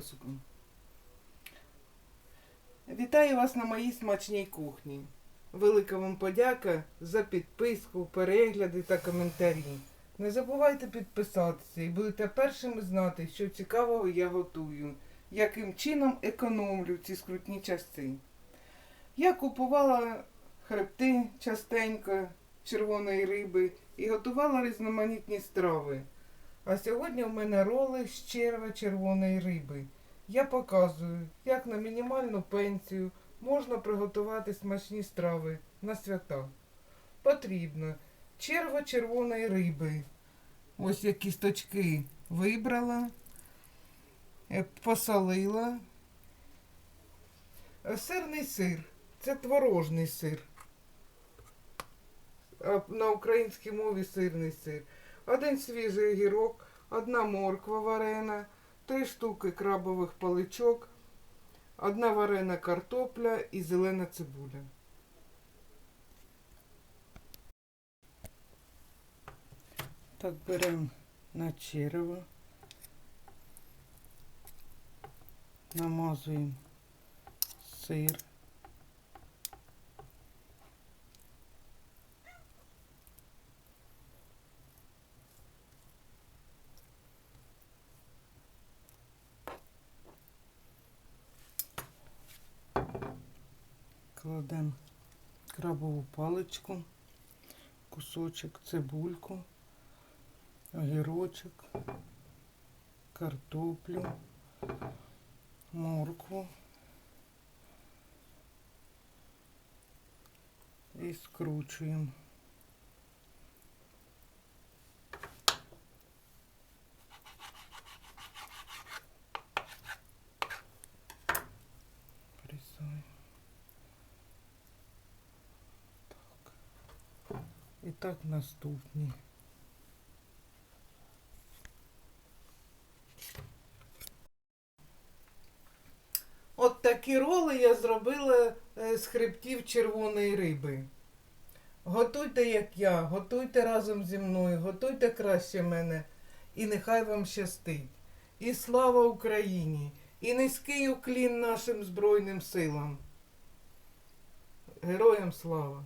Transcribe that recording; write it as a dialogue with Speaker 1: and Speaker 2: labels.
Speaker 1: сука. Вітаю вас на моїй смачній кухні. Велика вам подяка за підписку, перегляди та коментарі. Не забувайте підписатися і будете першими знати, що цікавого я готую, яким чином економлю ці скрутні часи. Я купувала хребти частенько червоної риби і готувала різноманітні страви. А сьогодні в мене роли з черва червоної риби. Я показую, як на мінімальну пенсію можна приготувати смачні страви на свята. Потрібно черва червоної риби. Ось я кісточки вибрала, е, посолила. Сирний сир. Це творожний сир. На українській мові сирний сир. Один свіжий огірок, одна морква варена, три штуки крабових паличок, одна варена картопля і зелена цибуля. Так беремо на черево, намазуємо сир. Кладемо крабову паличку, кусочок цибульку, огірочок, картоплю, моркву і скручуємо. Присаємо. Так. І так наступні. От такі роли я зробила е, з хребтів червоної риби. Готуйте, як я, готуйте разом зі мною, готуйте краще мене, і нехай вам щастить. І слава Україні! І низький уклін нашим Збройним силам. Героям слава!